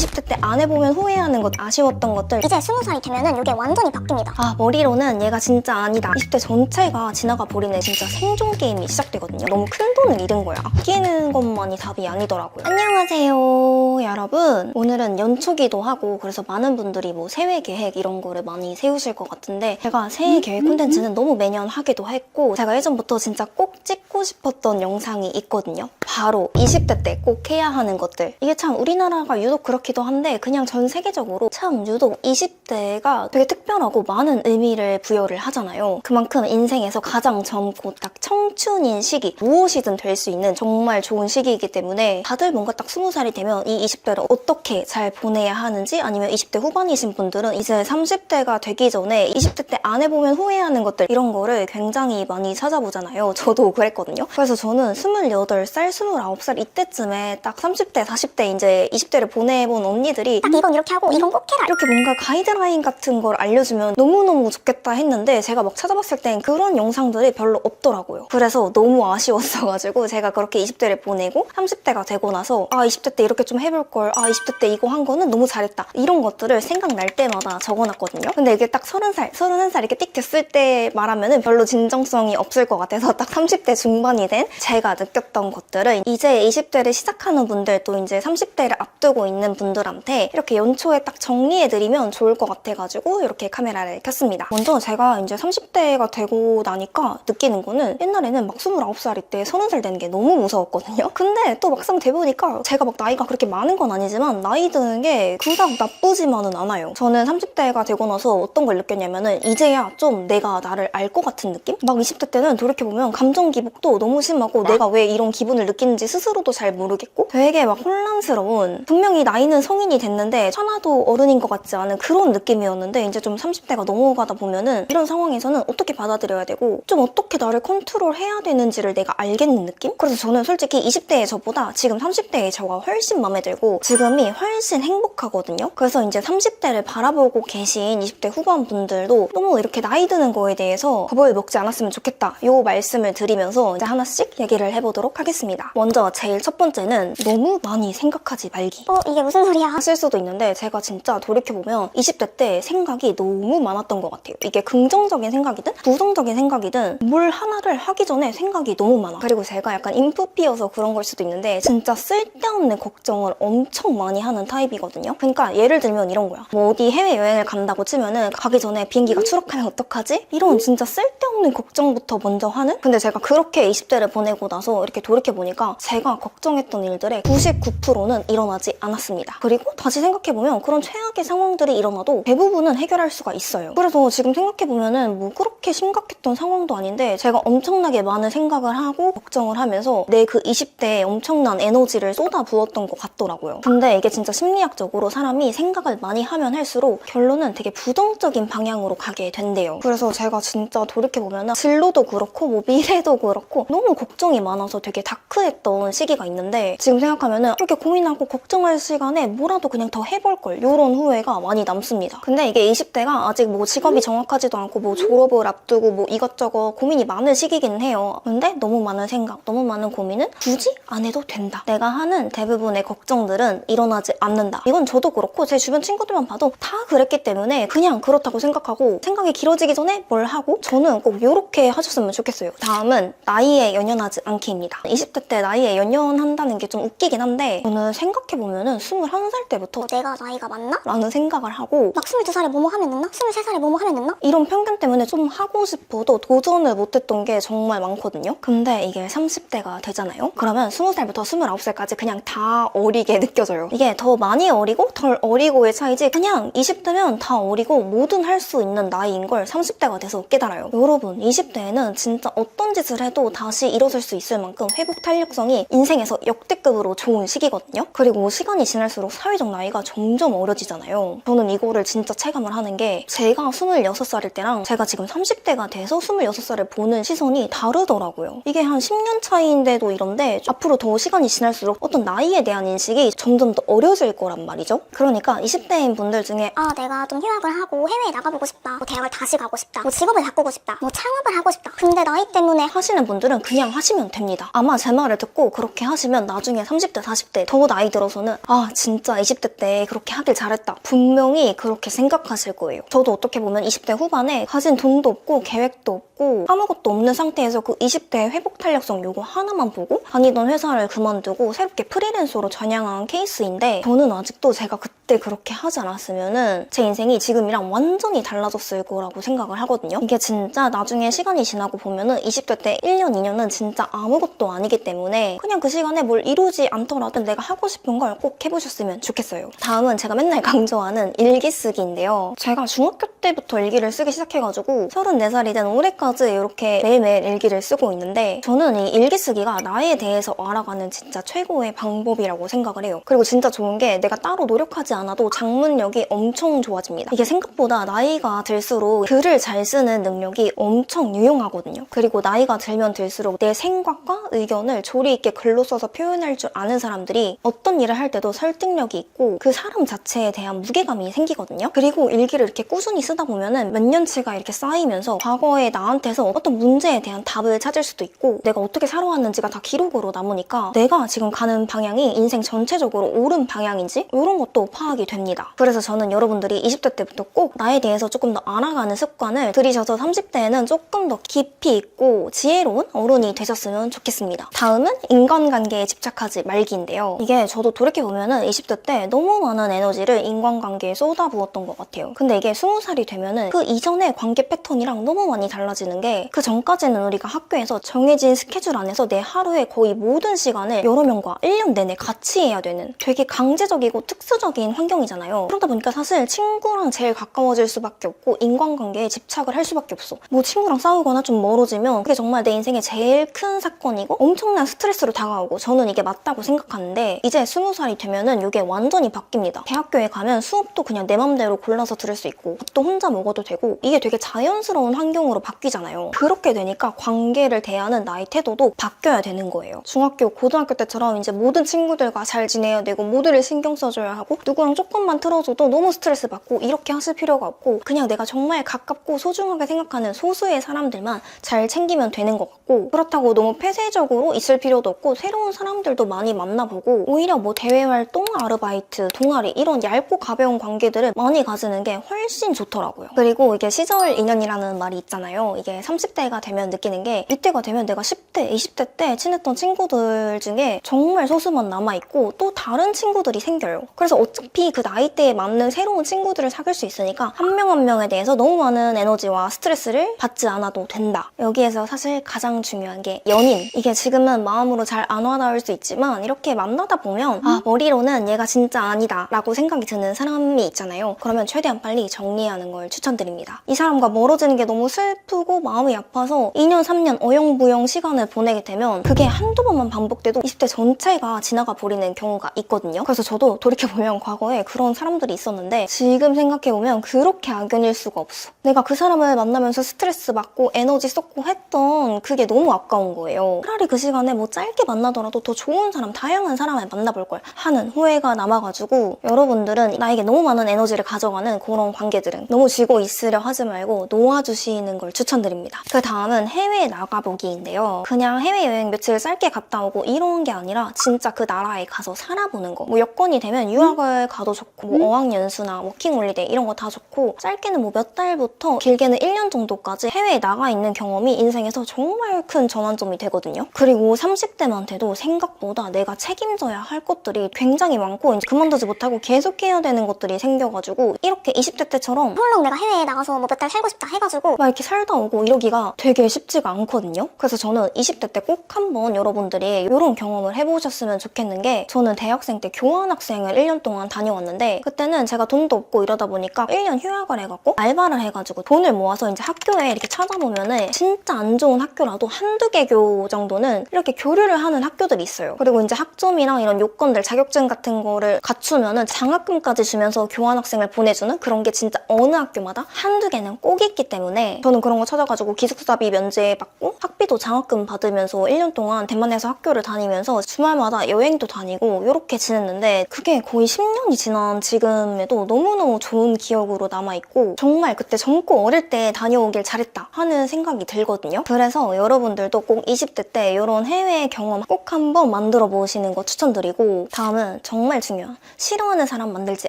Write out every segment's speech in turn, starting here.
20대 때 안 해보면 후회하는 것, 아쉬웠던 것들. 이제 20살이 되면은 이게 완전히 바뀝니다. 아 머리로는 얘가 진짜 아니다. 20대 전체가 지나가 버리는 진짜 생존 게임이 시작되거든요. 너무 큰 돈을 잃은 거야. 아끼는 것만이 답이 아니더라고요. 안녕하세요 여러분. 오늘은 연초기도 하고 그래서 많은 분들이 뭐 새해 계획 이런 거를 많이 세우실 것 같은데 제가 새해 계획 콘텐츠는 너무 매년 하기도 했고 제가 예전부터 진짜 꼭 찍고 싶었던 영상이 있거든요. 바로 20대 때 꼭 해야 하는 것들. 이게 참 우리나라가 유독 그렇 기도 한데 그냥 전 세계적으로 참 유독 20대가 되게 특 별하고 많은 의미를 부여를 하잖아요. 그만큼 인생에서 가장 젊고 딱 청춘인 시기 무엇이든 될 수 있는 정말 좋은 시기이기 때문에 다들 뭔가 딱 20살이 되면 이 20대를 어떻게 잘 보내야 하는지 아니면 20대 후반이신 분들은 이제 30대가 되기 전에 20대 때 안 해보면 후회하는 것들 이런 거를 굉장히 많이 찾아보잖아요. 저도 그랬거든요. 그래서 저는 28살, 29살 이때쯤에 딱 30대, 40대 이제 20대를 보내본 언니들이 딱 이건 이렇게 하고 이건 꼭 해라. 이렇게 뭔가 가이드라인 같은 걸 알려 주면 너무너무 좋겠다 했는데 제가 막 찾아봤을 땐 그런 영상들이 별로 없더라고요. 그래서 너무 아쉬웠어가지고 제가 그렇게 20대를 보내고 30대가 되고 나서 아 20대 때 이렇게 좀 해볼 걸, 아 20대 때 이거 한 거는 너무 잘했다 이런 것들을 생각날 때마다 적어놨거든요. 근데 이게 딱 30살, 31살 이렇게 띡 됐을 때 말하면은 별로 진정성이 없을 것 같아서 딱 30대 중반이 된 제가 느꼈던 것들은 이제 20대를 시작하는 분들 또 이제 30대를 앞두고 있는 분들한테 이렇게 연초에 딱 정리해드리면 좋을 것 같아가지고 이렇게 카메라를 켰습니다. 먼저 제가 이제 30대가 되고 나니까 느끼는 거는 옛날에는 막 29살일 때 30살 되는 게 너무 무서웠거든요. 근데 또 막상 돼보니까 제가 막 나이가 그렇게 많은 건 아니지만 나이 드는 게 그닥 나쁘지만은 않아요. 저는 30대가 되고 나서 어떤 걸 느꼈냐면은 이제야 좀 내가 나를 알 것 같은 느낌? 막 20대 때는 돌이켜보면 감정 기복도 너무 심하고 내가 왜 이런 기분을 느끼는지 스스로도 잘 모르겠고 되게 막 혼란스러운 분명히 나이는 성인이 됐는데 하나도 어른인 것 같지 않은 그런 느낌이었는데 이제 좀 30대가 넘어가다 보면은 이런 상황에서는 어떻게 받아들여야 되고 좀 어떻게 나를 컨트롤해야 되는지를 내가 알겠는 느낌? 그래서 저는 솔직히 20대의 저보다 지금 30대의 저가 훨씬 마음에 들고 지금이 훨씬 행복하거든요. 그래서 이제 30대를 바라보고 계신 20대 후반 분들도 너무 이렇게 나이 드는 거에 대해서 겁을 먹지 않았으면 좋겠다. 요 말씀을 드리면서 이제 하나씩 얘기를 해보도록 하겠습니다. 먼저 제일 첫 번째는 너무 많이 생각하지 말기. 어 이게 무슨 소리야? 하실 수도 있는데 제가 진짜 돌이켜보면 20대 때 생각이 너무 많았던 것 같아요. 이게 긍정적인 생각이든 부정적인 생각이든 뭘 하나를 하기 전에 생각이 너무 많아. 그리고 제가 약간 인프피여서 그런 걸 수도 있는데 진짜 쓸데없는 걱정을 엄청 많이 하는 타입이거든요. 그러니까 예를 들면 이런 거야. 뭐 어디 해외여행을 간다고 치면은 가기 전에 비행기가 추락하면 어떡하지? 이런 진짜 쓸데없는 걱정부터 먼저 하는? 근데 제가 그렇게 20대를 보내고 나서 이렇게 돌이켜보니까 제가 걱정했던 일들의 99%는 일어나지 않았습니다. 그리고 다시 생각해보면 그런 최악의 상황들이 일어나도 대부분은 해결할 수가 있어요. 그래서 지금 생각해보면은 뭐 그렇게 심각했던 상황도 아닌데 제가 엄청나게 많은 생각을 하고 걱정을 하면서 내 그 20대에 엄청난 에너지를 쏟아 부었던 것 같더라고요. 근데 이게 진짜 심리학적으로 사람이 생각을 많이 하면 할수록 결론은 되게 부정적인 방향으로 가게 된대요. 그래서 제가 진짜 돌이켜보면은 진로도 그렇고 뭐 미래도 그렇고 너무 걱정이 많아서 되게 다크했던 시기가 있는데 지금 생각하면은 이렇게 고민하고 걱정할 시간에 뭐라도 그냥 더 해볼 걸 이런 후회가 많이 남습니다. 근데 이게 20대가 아직 뭐 직업이 정확하지도 않고 뭐 졸업을 앞두고 뭐 이것저것 고민이 많은 시기긴 해요. 근데 너무 많은 생각, 너무 많은 고민은 굳이 안 해도 된다. 내가 하는 대부분의 걱정들은 일어나지 않는다. 이건 저도 그렇고 제 주변 친구들만 봐도 다 그랬기 때문에 그냥 그렇다고 생각하고 생각이 길어지기 전에 뭘 하고 저는 꼭 이렇게 하셨으면 좋겠어요. 다음은 나이에 연연하지 않기입니다. 20대 때 나이에 연연한다는 게 좀 웃기긴 한데 저는 생각해보면은 21살 때부터 어, 내가 나이가 많나? 라는 생각을 하고 막 22살에 뭐뭐 하면 됐나? 23살에 뭐뭐 하면 됐나? 이런 편견 때문에 좀 하고 싶어도 도전을 못했던 게 정말 많거든요. 근데 이게 30대가 되잖아요. 그러면 20살부터 29살까지 그냥 다 어리게 느껴져요. 이게 더 많이 어리고 덜 어리고의 차이지 그냥 20대면 다 어리고 뭐든 할 수 있는 나이인 걸 30대가 돼서 깨달아요. 여러분 20대에는 진짜 어떤 짓을 해도 다시 일어설 수 있을 만큼 회복 탄력성이 인생에서 역대급으로 좋은 시기거든요. 그리고 시간이 지날수록 사회적 나이가 점점 어려지잖아요. 저는 이거를 진짜 체감을 하는 게 제가 26살일 때랑 제가 지금 30대가 돼서 26살을 보는 시선이 다르더라고요. 이게 한 10년 차이인데도 이런데 앞으로 더 시간이 지날수록 어떤 나이에 대한 인식이 점점 더 어려질 거란 말이죠. 그러니까 20대인 분들 중에 아 내가 좀 휴학을 하고 해외에 나가보고 싶다. 뭐 대학을 다시 가고 싶다. 뭐 직업을 바꾸고 싶다. 뭐 창업을 하고 싶다. 근데 나이 때문에 하시는 분들은 그냥 하시면 됩니다. 아마 제 말을 듣고 그렇게 하시면 나중에 30대, 40대 더 나이 들어서는 아 진짜 20대 때 그렇게 하길 잘했다. 분명히 그렇게 생각하실 거예요. 저도 어떻게 보면 20대 후반에 가진 돈도 없고 계획도 없고 아무것도 없는 상태에서 그 20대 회복 탄력성 요거 하나만 보고 다니던 회사를 그만두고 새롭게 프리랜서로 전향한 케이스인데 저는 아직도 제가 그때 그렇게 하지 않았으면은 제 인생이 지금이랑 완전히 달라졌을 거라고 생각을 하거든요. 이게 진짜 나중에 시간이 지나고 보면은 20대 때 1년, 2년은 진짜 아무것도 아니기 때문에 그냥 그 시간에 뭘 이루지 않더라도 내가 하고 싶은 걸 꼭 해보셨으면 좋겠어요. 다음은 제가 맨날 강조하는 일기 쓰기인데요. 제가 중학교 때부터 일기를 쓰기 시작해가지고 34살이 된 올해까지 이렇게 매일매일 일기를 쓰고 있는데 저는 이 일기 쓰기가 나에 대해서 알아가는 진짜 최고의 방법이라고 생각을 해요. 그리고 진짜 좋은 게 내가 따로 노력하지 않아도 장문력이 엄청 좋아집니다. 이게 생각보다 나이가 들수록 글을 잘 쓰는 능력이 엄청 유용하거든요. 그리고 나이가 들면 들수록 내 생각과 의견을 조리 있게 글로 써서 표현할 줄 아는 사람들이 어떤 일을 할 때도 설득력이 있고 그 사람 자체에 대한 무게감이 생기거든요. 그리고 일기를 이렇게 꾸준히 쓰다 보면은 몇 년치가 이렇게 쌓이면서 과거에 나한테서 어떤 문제에 대한 답을 찾을 수도 있고 내가 어떻게 살아왔는지가 다 기록으로 남으니까 내가 지금 가는 방향이 인생 전체적으로 옳은 방향인지 이런 것도 파악이 됩니다. 그래서 저는 여러분들이 20대 때부터 꼭 나에 대해서 조금 더 알아가는 습관을 들이셔서 30대에는 조금 더 깊이 있고 지혜로운 어른이 되셨으면 좋겠습니다. 다음은 인간관계에 집착하지 말기인데요. 이게 저도 돌이켜보면은 20대 때 너무 많은 에너지를 인간관계에 쏟아부었던 것 같아요. 근데 이게 20살이 되면은 그 이전의 관계 패턴이랑 너무 많이 달라지는 게 그 전까지는 우리가 학교에서 정해진 스케줄 안에서 내 하루의 거의 모든 시간을 여러 명과 1년 내내 같이 해야 되는 되게 강제적이고 특수적인 환경이잖아요. 그러다 보니까 사실 친구랑 제일 가까워질 수밖에 없고 인간관계에 집착을 할 수밖에 없어. 뭐 친구랑 싸우거나 좀 멀어지면 그게 정말 내 인생의 제일 큰 사건이고 엄청난 스트레스로 다가오고 저는 이게 맞다고 생각하는데 이제 20살이 되면은 이게 완전히 바뀝니다. 대학교에 가면 수업도 그냥 내 맘대로 골라서 들을 수 있고 밥도 혼자 먹어도 되고 이게 되게 자연스러운 환경으로 바뀌잖아요. 그렇게 되니까 관계를 대하는 나의 태도도 바뀌어야 되는 거예요. 중학교, 고등학교 때처럼 이제 모든 친구들과 잘 지내야 되고 모두를 신경 써줘야 하고 누구랑 조금만 틀어줘도 너무 스트레스 받고 이렇게 하실 필요가 없고 그냥 내가 정말 가깝고 소중하게 생각하는 소수의 사람들만 잘 챙기면 되는 것 같고 그렇다고 너무 폐쇄적으로 있을 필요도 없고 새로운 사람들도 많이 만나보고 오히려 뭐 대외 활동, 아르바이트, 동아리 이런 얇고 가벼운 관계들을 많이 가지는 게 훨씬 좋더라고요. 그리고 이게 시절 인연이라는 말이 있잖아요. 이게 30대가 되면 느끼는 게 이때가 되면 내가 10대, 20대 때 친했던 친구들 중에 정말 소수만 남아있고 또 다른 친구들이 생겨요. 그래서 어차피 그 나이대에 맞는 새로운 친구들을 사귈 수 있으니까 한 명 한 명에 대해서 너무 많은 에너지와 스트레스를 받지 않아도 된다. 여기에서 사실 가장 중요한 게 연인. 이게 지금은 마음으로 잘 안 와닿을 수 있지만 이렇게 만나다 보면 아 머리로는 얘가 진짜 아니다 라고 생각이 드는 사람이 있잖아요. 그러면 최대한 빨리 정리하는 걸 추천드립니다. 이 사람과 멀어지는 게 너무 슬프고 마음이 아파서 2년 3년 어영부영 시간을 보내게 되면 그게 한두 번만 반복돼도 20대 전체가 지나가 버리는 경우가 있거든요. 그래서 저도 돌이켜보면 과거에 그런 사람들이 있었는데 지금 생각해보면 그렇게 악연일 수가 없어. 내가 그 사람을 만나면서 스트레스 받고 에너지 쏟고 했던 그게 너무 아까운 거예요. 차라리 그 시간에 뭐 짧게 만나더라도 더 좋은 사람, 다양한 사람을 만나볼 걸 하는 후회가 남아가지고 여러분들은 나에게 너무 많은 에너지를 가져가는 그런 관계들은 너무 쥐고 있으려 하지 말고 놓아주시는 걸 추천드립니다. 그 다음은 해외 나가보기인데요. 그냥 해외여행 며칠 짧게 갔다 오고 이런 게 아니라 진짜 그 나라에 가서 살아보는 거. 뭐 여건이 되면 유학을 가도 좋고 뭐 어학연수나 워킹홀리데이 이런 거 다 좋고 짧게는 뭐 몇 달부터 길게는 1년 정도까지 해외에 나가 있는 경험이 인생에서 정말 큰 전환점이 되거든요. 그리고 30대만 돼도 생각보다 내가 책임져야 할 것들이 굉장히 많고 그만두지 못하고 계속해야 되는 것들이 생겨가지고 이렇게 20대 때처럼 홀로 내가 해외에 나가서 뭐 몇 달 살고 싶다 해가지고 막 이렇게 살다 오고 이러기가 되게 쉽지가 않거든요. 그래서 저는 20대 때 꼭 한번 여러분들이 이런 경험을 해보셨으면 좋겠는 게 저는 대학생 때 교환학생을 1년 동안 다녀왔는데 그때는 제가 돈도 없고 이러다 보니까 1년 휴학을 해갖고 알바를 해가지고 돈을 모아서 이제 학교에 이렇게 찾아보면은 진짜 안 좋은 학교라도 한두 개 교 정도는 이렇게 교류를 하는 학교들이 있어요. 그리고 이제 학점이랑 이런 요건들 자격증 같은 거를 갖추면은 장학금까지 주면서 교환학생을 보내주는 그런 게 진짜 어느 학교마다 한두 개는 꼭 있기 때문에 저는 그런 거 찾아가지고 기숙사비 면제 받고 학비도 장학금 받으면서 1년 동안 대만에서 학교를 다니면서 주말마다 여행도 다니고 이렇게 지냈는데 그게 거의 10년이 지난 지금에도 너무너무 좋은 기억으로 남아있고 정말 그때 젊고 어릴 때 다녀오길 잘했다 하는 생각이 들거든요. 그래서 여러분들도 꼭 20대 때 이런 해외 경험 꼭 한번 만들어 보시는 거 추천드리고 다음은 정말 중요한 싫어하는 사람 만들지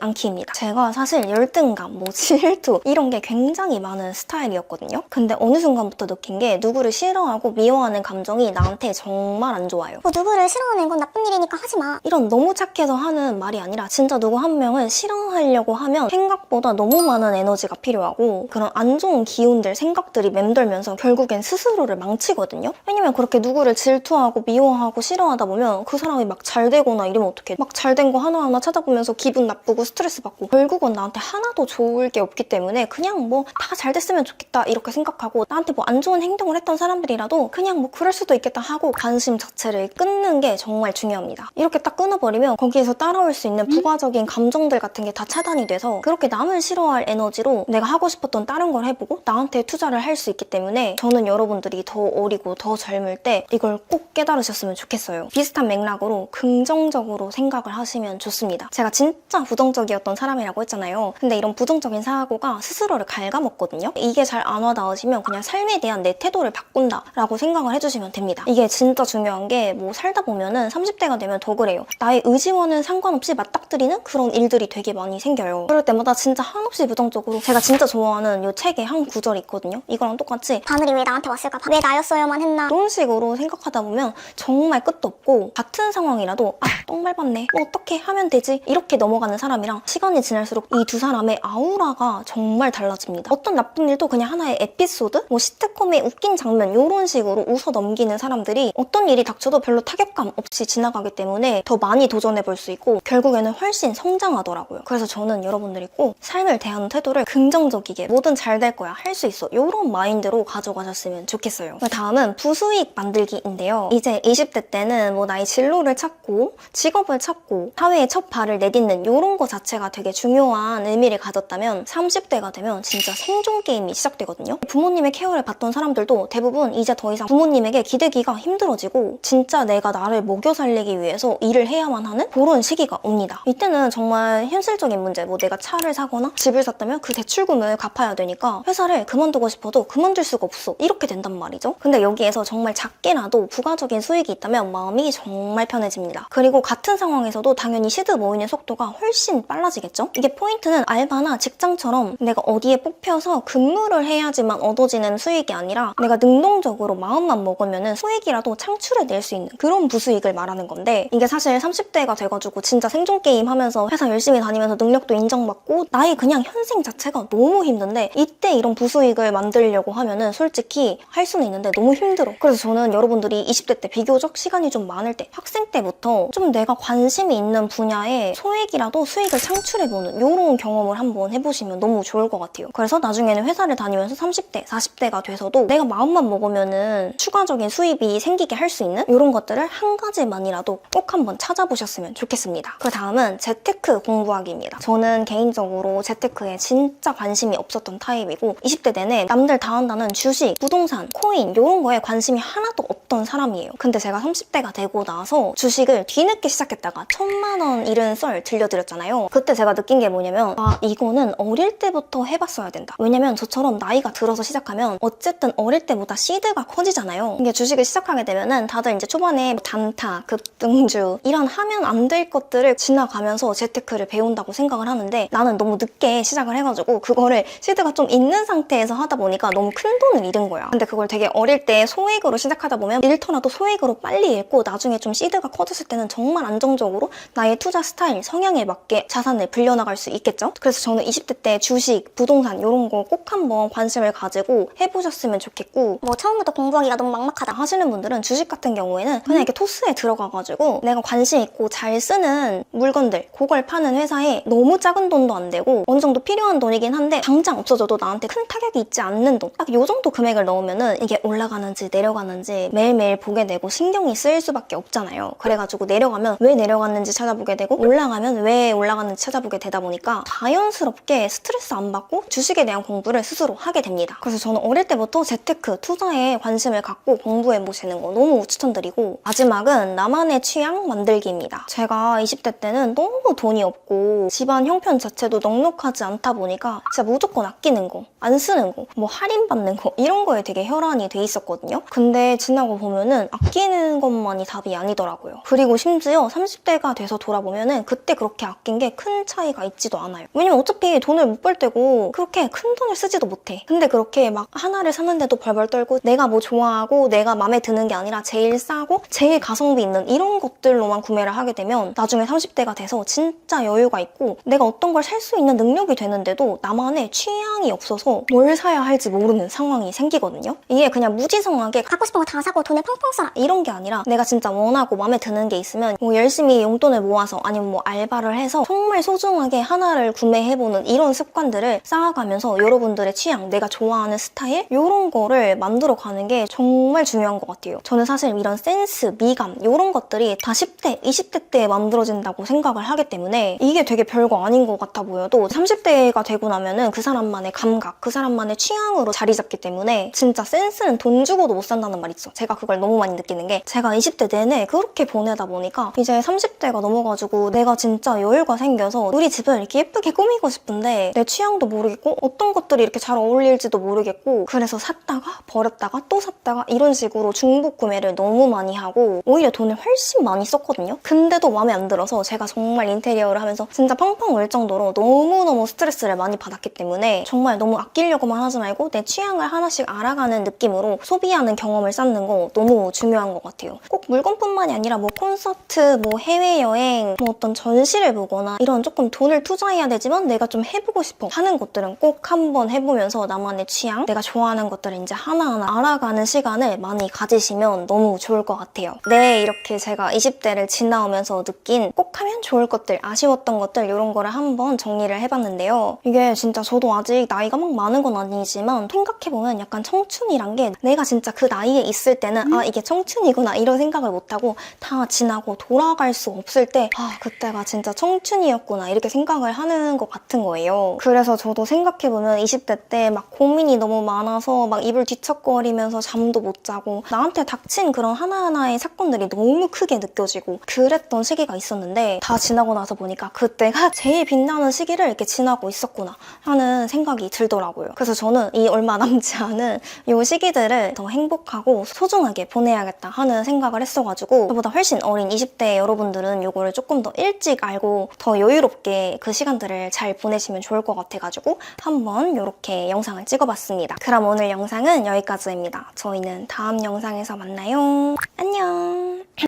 않기입니다. 제가 사실 열등감, 뭐 질투 이런 게 굉장히 많은 스타일이었거든요. 근데 어느 순간부터 느낀 게 누구를 싫어하고 미워하는 감정이 나한테 정말 안 좋아요. 뭐 누구를 싫어하는 건 나쁜 일이니까 하지 마. 이런 너무 착해서 하는 말이 아니라 진짜 누구 한 명을 싫어하려고 하면 생각보다 너무 많은 에너지가 필요하고 그런 안 좋은 기운들, 생각들이 맴돌면서 결국엔 스스로를 망치거든요. 왜냐면 그렇게 누구를 질투하고 미워하고 싫어하다 보면 그 사람이 막 잘 되거나 이러면 어떡해. 막잘 된 거 하나하나 찾아보면서 기분 나쁘고 스트레스 받고 결국은 나한테 하나도 좋을 게 없기 때문에 그냥 뭐 다 잘 됐으면 좋겠다 이렇게 생각하고 나한테 뭐 안 좋은 행동을 했던 사람들이라도 그냥 뭐 그럴 수도 있겠다 하고 관심 자체를 끊는 게 정말 중요합니다. 이렇게 딱 끊어버리면 거기에서 따라올 수 있는 부가적인 감정들 같은 게 다 차단이 돼서 그렇게 남을 싫어할 에너지로 내가 하고 싶었던 다른 걸 해보고 나한테 투자를 할 수 있기 때문에 저는 여러분들이 더 어리고 더 젊을 때 이걸 꼭 깨달으셨으면 좋겠어요. 비슷한 맥락으로 긍정적으로 생각을 하시면 좋습니다. 제가 진짜 부정적이었던 사람이라고 했잖아요. 근데 이런 부정적인 사고 가 스스로를 갉아먹거든요. 이게 잘 안 와닿으시면 그냥 삶에 대한 내 태도를 바꾼다라고 생각을 해주시면 됩니다. 이게 진짜 중요한 게 뭐 살다 보면은 30대가 되면 더 그래요. 나의 의지와는 상관없이 맞닥뜨리는 그런 일들이 되게 많이 생겨요. 그럴 때마다 진짜 한없이 부정적으로 제가 진짜 좋아하는 이 책에 한 구절이 있거든요. 이거랑 똑같이 바늘이 왜 나한테 왔을까? 왜 나였어야만 했나? 그런 식으로 생각하다 보면 정말 끝도 없고 같은 상황이라도 아 똥 밟았네 뭐 어떻게 하면 되지 이렇게 넘어가는 사람이랑 시간이 지날수록 이 두 사람의 아우라가 정말 달라집니다. 어떤 나쁜 일도 그냥 하나의 에피소드? 뭐 시트콤의 웃긴 장면 이런 식으로 웃어 넘기는 사람들이 어떤 일이 닥쳐도 별로 타격감 없이 지나가기 때문에 더 많이 도전해 볼 수 있고 결국에는 훨씬 성장하더라고요. 그래서 저는 여러분들이 꼭 삶을 대하는 태도를 긍정적이게 뭐든 잘 될 거야 할 수 있어 이런 마인드로 가져가셨으면 좋겠어요. 그 다음은 부수익 만들기인데요. 이제 20대 때는 뭐 나의 진로를 찾고 직업을 찾고 사회에 첫 발을 내딛는 이런 거 자체가 되게 중요한 의미를 가졌다면 30 대가 되면 진짜 생존 게임이 시작되거든요. 부모님의 케어를 받던 사람들도 대부분 이제 더 이상 부모님에게 기대기가 힘들어지고 진짜 내가 나를 먹여 살리기 위해서 일을 해야만 하는 그런 시기가 옵니다. 이때는 정말 현실적인 문제, 뭐 내가 차를 사거나 집을 샀다면 그 대출금을 갚아야 되니까 회사를 그만두고 싶어도 그만둘 수가 없어. 이렇게 된단 말이죠. 근데 여기에서 정말 작게라도 부가적인 수익이 있다면 마음이 정말 편해집니다. 그리고 같은 상황에서도 당연히 시드 모이는 속도가 훨씬 빨라지겠죠? 이게 포인트는 알바나 직장처럼 내가 어디에 뽑혀서 근무를 해야지만 얻어지는 수익이 아니라 내가 능동적으로 마음만 먹으면 수익이라도 창출해낼 수 있는 그런 부수익을 말하는 건데 이게 사실 30대가 돼가지고 진짜 생존 게임 하면서 회사 열심히 다니면서 능력도 인정받고 나의 그냥 현생 자체가 너무 힘든데 이때 이런 부수익을 만들려고 하면은 솔직히 할 수는 있는데 너무 힘들어. 그래서 저는 여러분들이 20대 때 비교적 시간이 좀 많을 때 학생 때부터 좀 내가 관심이 있는 분야에 소액이라도 수익을 창출해보는 이런 경험을 한번 해보시면 너무 좋을 것 같아요. 그래서 나중에는 회사를 다니면서 30대, 40대가 돼서도 내가 마음만 먹으면은 추가적인 수입이 생기게 할 수 있는 이런 것들을 한 가지만이라도 꼭 한번 찾아보셨으면 좋겠습니다. 그 다음은 재테크 공부하기입니다. 저는 개인적으로 재테크에 진짜 관심이 없었던 타입이고 20대 내내 남들 다 한다는 주식, 부동산, 코인 이런 거에 관심이 하나도 없던 사람이에요. 근데 제가 30대가 되고 나서 주식을 뒤늦게 시작했다가 천만 원 잃은 썰 들려드렸잖아요. 그때 제가 느낀 게 뭐냐면 아 이거는 어릴 때부터 해봤어야 된다. 왜냐면 저처럼 나이가 들어서 시작하면 어쨌든 어릴 때보다 시드가 커지잖아요. 이게 주식을 시작하게 되면은 다들 이제 초반에 뭐 단타, 급등주 이런 하면 안 될 것들을 지나가면서 재테크를 배운다고 생각을 하는데 나는 너무 늦게 시작을 해가지고 그거를 시드가 좀 있는 상태에서 하다 보니까 너무 큰 돈을 잃은 거야. 근데 그걸 되게 어릴 때 소액으로 시작하다 보면 잃더라도 소액으로 빨리 잃고 나중에 좀 시드가 커졌을 때는 정말 안정적으로 나의 투자 스타일, 성향에 맞게 자산을 불려나갈 수 있겠죠? 그래서 저는 20대 때 주식, 부동산 이런 거 꼭 한번 관심을 가지고 해보셨으면 좋겠고 뭐 처음부터 공부하기가 너무 막막하다. 하시는 분들은 주식 같은 경우에는 그냥 이렇게 토스에 들어가가지고 내가 관심 있고 잘 쓰는 물건들 그걸 파는 회사에 너무 작은 돈도 안 되고 어느 정도 필요한 돈이긴 한데 당장 없어져도 나한테 큰 타격이 있지 않는 돈 딱 요 정도 금액을 넣으면은 이게 올라가는지 내려가는지 매일매일 보게 되고 신경이 쓰일 수밖에 없잖아요 그래가지고 내려가면 왜 내려갔는지 찾아보게 되고 올라가면 왜 올라갔는지 찾아보게 되다 보니까 자연스럽게 스트레스 안 받고 주식에 대한 공부를 스스로 하게 됩니다 그래서 저는 어릴 때부터 재테크 투자에 관심을 갖고 공부해 보시는 거 너무 추천드리고 마지막은 나만의 취향 만들기입니다. 제가 20대 때는 너무 돈이 없고 집안 형편 자체도 넉넉하지 않다 보니까 진짜 무조건 아끼는 거, 안 쓰는 거, 뭐 할인 받는 거 이런 거에 되게 혈안이 돼 있었거든요. 근데 지나고 보면은 아끼는 것만이 답이 아니더라고요. 그리고 심지어 30대가 돼서 돌아보면은 그때 그렇게 아낀 게 큰 차이가 있지도 않아요. 왜냐면 어차피 돈을 못 벌 때고 그렇게 큰 돈을 쓰지도 못해. 근데 그렇게 막 하나를 샀는데도 벌벌 떨고 내가 뭐 좋아하고 내가 마음에 드는 게 아니라 제일 싸고 제일 가성비 있는 이런 것들로만 구매를 하게 되면 나중에 30대가 돼서 진짜 여유가 있고 내가 어떤 걸 살 수 있는 능력이 되는데도 나만의 취향이 없어서 뭘 사야 할지 모르는 상황이 생기거든요. 이게 그냥 무지성하게 갖고 싶은 거 다 사고 돈을 펑펑 써라. 이런 게 아니라 내가 진짜 원하고 마음에 드는 게 있으면 뭐 열심히 용돈을 모아서 아니면 뭐 알바를 해서 정말 소중하게 하나를 구매해보는 이런 습관들을 쌓아가면서 여러분들의 취향, 내가 좋아하는 스타일 이런 거를 만들어 가는 게 정말 중요한 것 같아요. 저는 사실 이런 센스, 미감 이런 것들이 다 10대, 20대 때 만들어진다고 생각을 하기 때문에 이게 되게 별거 아닌 것 같아 보여도 30대가 되고 나면은 그 사람만의 감각, 그 사람만의 취향으로 자리 잡기 때문에 진짜 센스는 돈 주고도 못 산다는 말 있죠. 제가 그걸 너무 많이 느끼는 게 제가 20대 내내 그렇게 보내다 보니까 이제 30대가 넘어가지고 내가 진짜 여유가 생겨서 우리 집을 이렇게 예쁘게 꾸미고 싶은데 내 취향도 모르겠고 어떤 것들이 이렇게 잘 어울릴지도 모르겠고 그래서 샀다가 버렸다가 또 샀다가 이런 식으로 중복 구매를 너무 많이 하고 오히려 돈을 훨씬 많이 썼거든요. 근데도 마음에 안 들어서 제가 정말 인테리어를 하면서 진짜 펑펑 울 정도로 너무너무 스트레스를 많이 받았기 때문에 정말 너무 아끼려고만 하지 말고 내 취향을 하나씩 알아가는 느낌으로 소비하는 경험을 쌓는 거 너무 중요한 것 같아요. 꼭 물건뿐만이 아니라 뭐 콘서트, 뭐 해외여행, 뭐 어떤 전시를 보거나 이런 조금 돈을 투자해야 되지만 내가 좀 해보고 싶어 하는 것들은 꼭 한번 해보면서 나만의 취향, 내가 좋아하는 것들을 이제 하나하나 알아가는 시간을 많이 가지시면 너무 좋을 것 같아요. 네, 이렇게 제가 20대를 지나오면서 느낀 꼭 하면 좋을 것들, 아쉬웠던 것들 이런 거를 한번 정리를 해봤는데요. 이게 진짜 저도 아직 나이가 막 많은 건 아니지만 생각해보면 약간 청춘이란 게 내가 진짜 그 나이에 있을 때는 아 이게 청춘이구나 이런 생각을 못하고 다 지나고 돌아갈 수 없을 때 아 그때가 진짜 청춘이었구나 이렇게 생각을 하는 것 같은 거예요. 그래서 저도 생각해보면 20대 때 막 고민이 너무 많아서 막 입을 뒤척거리면서 잠도 못 자고 나한테 닥친 그런 하나하나의 사건들이 너무 크게 느껴지고 그랬던 시기가 있었는데 다 지나고 나서 보니까 그때가 제일 빛나는 시기를 이렇게 지나고 있었구나 하는 생각이 들 더라고요. 그래서 저는 이 얼마 남지 않은 이 시기들을 더 행복하고 소중하게 보내야겠다 하는 생각을 했어가지고 저보다 훨씬 어린 20대 여러분들은 이거를 조금 더 일찍 알고 더 여유롭게 그 시간들을 잘 보내시면 좋을 것 같아가지고 한번 이렇게 영상을 찍어봤습니다. 그럼 오늘 영상은 여기까지입니다. 저희는 다음 영상에서 만나요. 안녕!